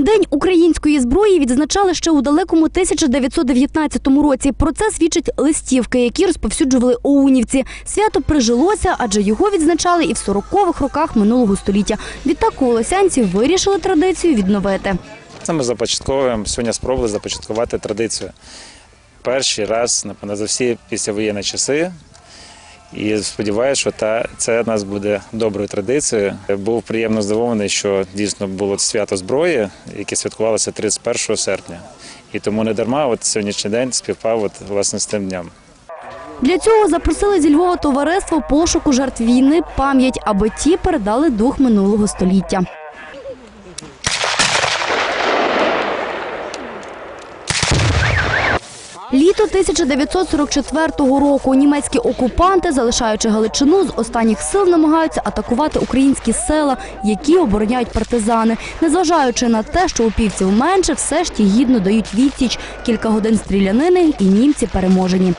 День української зброї відзначали ще у далекому 1919 році. Про це свідчать листівки, які розповсюджували оунівці. Свято прижилося, адже його відзначали і в 40-х роках минулого століття. Відтак колосянці вирішили традицію відновити. Це ми започатковуємо сьогодні спробували започаткувати традицію. Перший раз, напевно, за всі післявоєнні часи. І сподіваюся, що та, це нас буде доброю традицією. Був приємно здивований, що дійсно було свято зброї, яке святкувалося 31 серпня. І тому не дарма от сьогоднішній день співпав от, власне з тим днем. Для цього запросили зі Львова товариство пошуку жертв війни пам'ять, аби ті передали дух минулого століття. Літо 1944 року німецькі окупанти, залишаючи Галичину, з останніх сил намагаються атакувати українські села, які обороняють партизани. Незважаючи на те, що упівців менше, все ж ті гідно дають відсіч. Кілька годин стрілянини і німці переможені.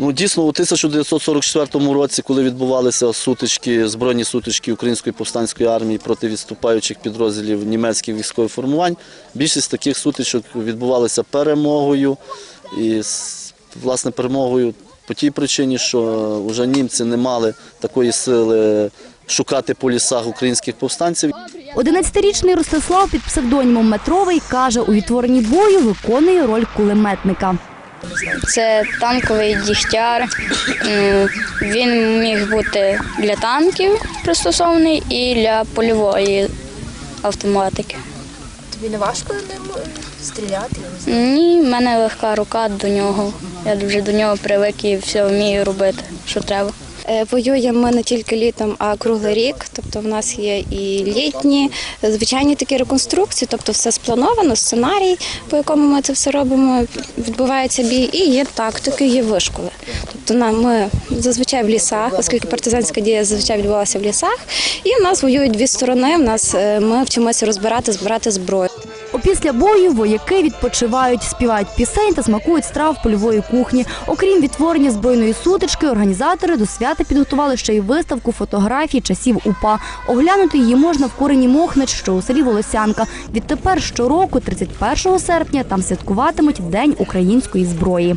Ну, дійсно, у 1944 році, коли відбувалися сутички, збройні сутички Української повстанської армії проти відступаючих підрозділів німецьких військових формувань, більшість таких сутичок відбувалися перемогою. І, власне, перемогою по тій причині, що вже німці не мали такої сили шукати по лісах українських повстанців. 11-річний Ростислав під псевдонімом Метровий каже, у відтворенні бою виконує роль кулеметника. Це танковий дігтяр. Він міг бути для танків пристосований і для польової автоматики. Тобі не важко ним стріляти? Ні, в мене легка рука до нього. Я вже до нього привик і все вмію робити, що треба. Е, Воюємо ми не тільки літом, а круглий рік. Тобто в нас є і літні, звичайні такі реконструкції, тобто все сплановано, сценарій, по якому ми це все робимо, відбувається бій, і є тактики, є вишколи. Тобто нам ми зазвичай в лісах, оскільки партизанська дія зазвичай відбувалася в лісах, і в нас воюють дві сторони. В нас е, ми вчимося розбирати, збирати зброю. Опісля бою вояки відпочивають, співають пісень та смакують страв польової кухні. Окрім відтворення збройної сутички, організатори до свята підготували ще й виставку фотографій часів УПА. Оглянути її можна в корені Мохнич, що у селі Волосянка. Відтепер щороку, 31 серпня, там святкуватимуть День української зброї.